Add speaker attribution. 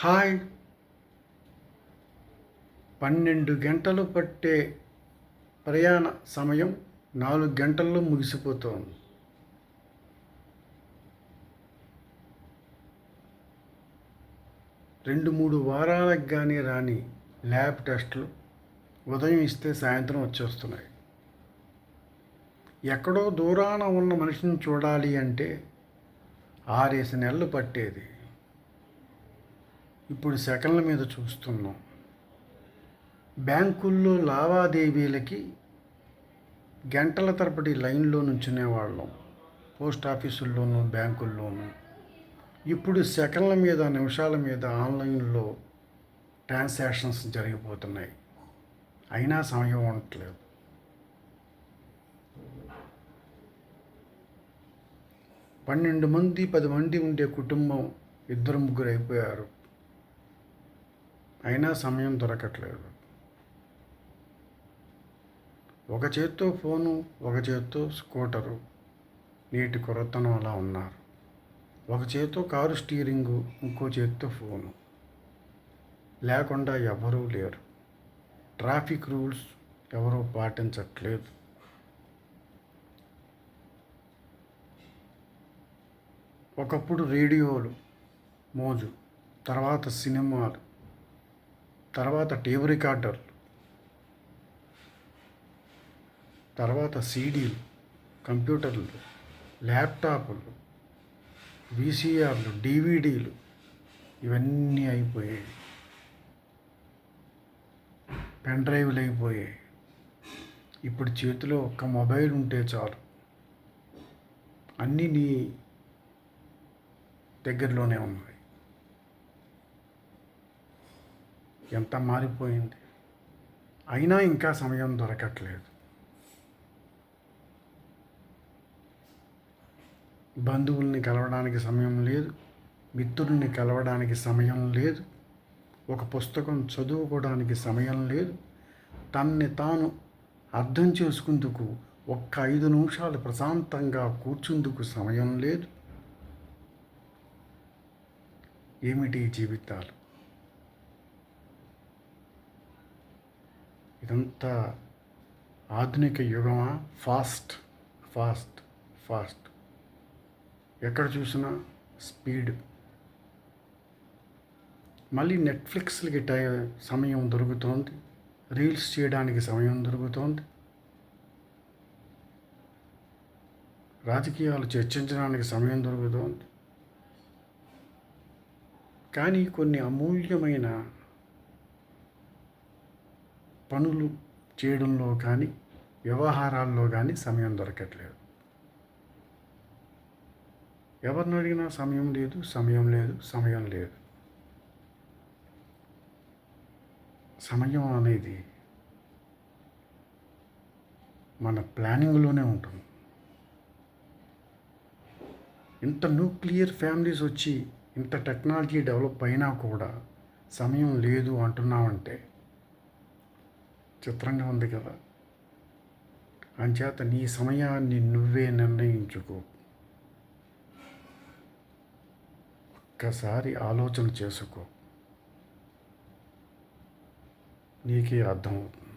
Speaker 1: Hi. పన్నెండు గంటలు పట్టే ప్రయాణ సమయం నాలుగు గంటల్లో ముగిసిపోతోంది. రెండు మూడు వారాలకు కానీ రాని ల్యాబ్ టెస్టులు ఉదయం ఇస్తే సాయంత్రం వచ్చేస్తున్నాయి. ఎక్కడో దూరాన ఉన్న మనిషిని చూడాలి అంటే ఆరేసి నెలలు పట్టేది. ఇప్పుడు సెకండ్ల మీద చూస్తున్నాం. బ్యాంకుల్లో లావాదేవీలకి గంటల తరబడి లైన్లో నుంచునే వాళ్ళం పోస్ట్ ఆఫీసుల్లోనూ బ్యాంకుల్లోనూ. ఇప్పుడు సెకండ్ల మీద నిమిషాల మీద ఆన్లైన్లో ట్రాన్సాక్షన్స్ జరిగిపోతున్నాయి. అయినా సమయం ఉండట్లేదు. పన్నెండు మంది పది మంది ఉండే కుటుంబం ఇద్దరు ముగ్గురు అయిపోయారు. అయినా సమయం దొరకట్లేదు. ఒక చేత్తో ఫోను ఒక చేత్తో స్కూటరు నీటి కొరతనం అలా ఉన్నారు. ఒక చేత్తో కారు స్టీరింగు ఇంకో చేత్తో ఫోను. లేకుండా ఎవరూ లేరు. ట్రాఫిక్ రూల్స్ ఎవరూ పాటించట్లేదు. ఒకప్పుడు రేడియోలు మోజు తర్వాత సినిమాలు తర్వాత టేబు రికార్డర్లు తర్వాత సీడీలు కంప్యూటర్లు ల్యాప్టాప్లు వీసీఆర్లు డివిడీలు ఇవన్నీ అయిపోయాయి. పెన్ డ్రైవ్లు అయిపోయాయి. ఇప్పుడు చేతిలో ఒక్క మొబైల్ ఉంటే చాలు. అన్నీ నీ దగ్గరలోనే ఉన్నాయి. ఎంత మారిపోయింది? అయినా ఇంకా సమయం దొరకట్లేదు. బంధువుల్ని కలవడానికి సమయం లేదు. మిత్రుల్ని కలవడానికి సమయం లేదు. ఒక పుస్తకం చదువుకోవడానికి సమయం లేదు. తన్ని తాను అర్థం చేసుకుందుకు ఒక్క ఐదు నిమిషాలు ప్రశాంతంగా కూర్చుందుకు సమయం లేదు. ఏమిటి జీవితాలు? ఇదంతా ఆధునిక యుగమా? Fast fast fast. ఎక్కడ చూసినా స్పీడ్. మళ్ళీ నెట్ఫ్లిక్స్లకి టై సమయం దొరుకుతోంది. రీల్స్ చేయడానికి సమయం దొరుకుతోంది. రాజకీయాలు చర్చించడానికి సమయం దొరుకుతోంది. కానీ కొన్ని అమూల్యమైన పనులు చేయడంలో కానీ వ్యవహారాల్లో కానీ సమయం దొరకట్లేదు. ఎవరిని అడిగినా సమయం లేదు సమయం లేదు సమయం లేదు. సమయం అనేది మన ప్లానింగ్లోనే ఉంటుంది. ఇంత న్యూక్లియర్ ఫ్యామిలీస్ వచ్చి ఇంత టెక్నాలజీ డెవలప్ అయినా కూడా సమయం లేదు అంటున్నామంటే చిత్రంగా ఉంది కదా. అంచేత నీ సమయాన్ని నువ్వే నిర్ణయించుకో. ఒక్కసారి ఆలోచన చేసుకో. నీకే అర్థమవుతుంది